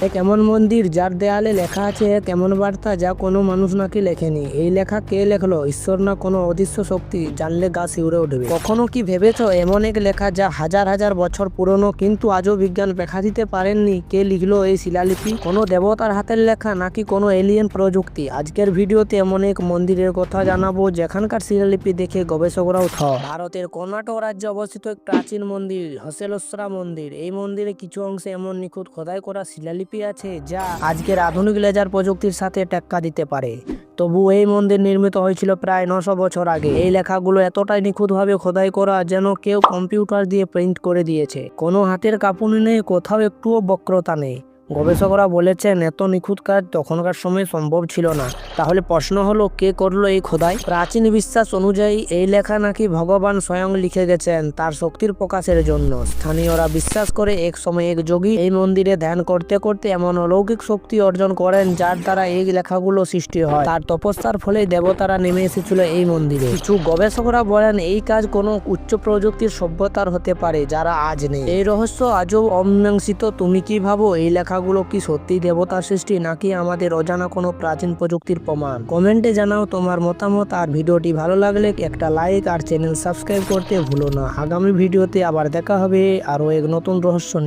এক এমন মন্দির যার দেয়ালে লেখা আছে এক এমন বার্তা যা কোনো মানুষ নাকি লেখেনি? এই লেখা কে লেখলো? ঈশ্বর না কোনো অদৃশ্য শক্তি? জানলে গা শিউরে উঠবে। কখনো কি ভেবেছ এমন এক লেখা যা হাজার হাজার বছর পুরনো কিন্তু আজও বিজ্ঞান ব্যাখ্যা দিতে পারেননি? কে লিখলো এই শিলালিপি? কোনো দেবতার হাতের লেখা নাকি কোনো এলিয়েন প্রযুক্তি? আজকের ভিডিওতে এমন এক মন্দিরের কথা জানাব, যেখানকার শিলালিপি দেখে গবেষকরাও থ ভারতের কর্ণাটক রাজ্যে অবস্থিত এক প্রাচীন মন্দির হসেলসরা মন্দির। এই মন্দিরে কিছু অংশে এমন নিখুঁত খোদাই করা শিলালিপি আছে যা আজকের আধুনিক লেজার প্রযুক্তির সাথে টেক্কা দিতে পারে। তবু এই মন্দির নির্মিত হয়েছিল প্রায় নশো বছর আগে। এই লেখাগুলো এতটাই নিখুঁতভাবে খোদাই করা যেন কেউ কম্পিউটার দিয়ে প্রিন্ট করে দিয়েছে। কোনো হাতের কাঁপুনি নেই, কোথাও একটুও বক্রতা নেই। গবেষকরা বলেছেন, এত নিখুঁত কাজ তখনকার সময় সম্ভব ছিল না। তাহলে প্রশ্ন হলো, কে করল এই খোদাই? প্রাচীন বিশ্বাস অনুযায়ী এই লেখা নাকি ভগবান স্বয়ং লিখে গেছেন তার শক্তির প্রকাশের জন্য। স্থানীয়রা বিশ্বাস করে এক সময় এক যোগী এই মন্দিরে ধ্যান করতে করতে এমন অলৌকিক শক্তি অর্জন করেন যার দ্বারা এই লেখাগুলো সৃষ্টি হয়। তার তপস্যার ফলে দেবতারা নেমে এসেছিল এই মন্দিরে। কিছু গবেষকরা বলেন, এই কাজ কোনো উচ্চ প্রযুক্তির সভ্যতার হতে পারে, যারা আজ নেই। এই রহস্য আজও অমীমাংসিত। তুমি কি ভাবো, এই লেখাগুলো কি সত্যি দেবতার সৃষ্টি নাকি আমাদের অজানা কোনো প্রাচীন প্রযুক্তির প্রমাণ? কমেন্টে জানাও তোমার মতামত আর ভিডিওটি ভালো লাগলে একটা লাইক আর চ্যানেল সাবস্ক্রাইব করতে ভুলো না। আগামী ভিডিওতে আবার দেখা হবে আরও এক নতুন রহস্য নিয়ে।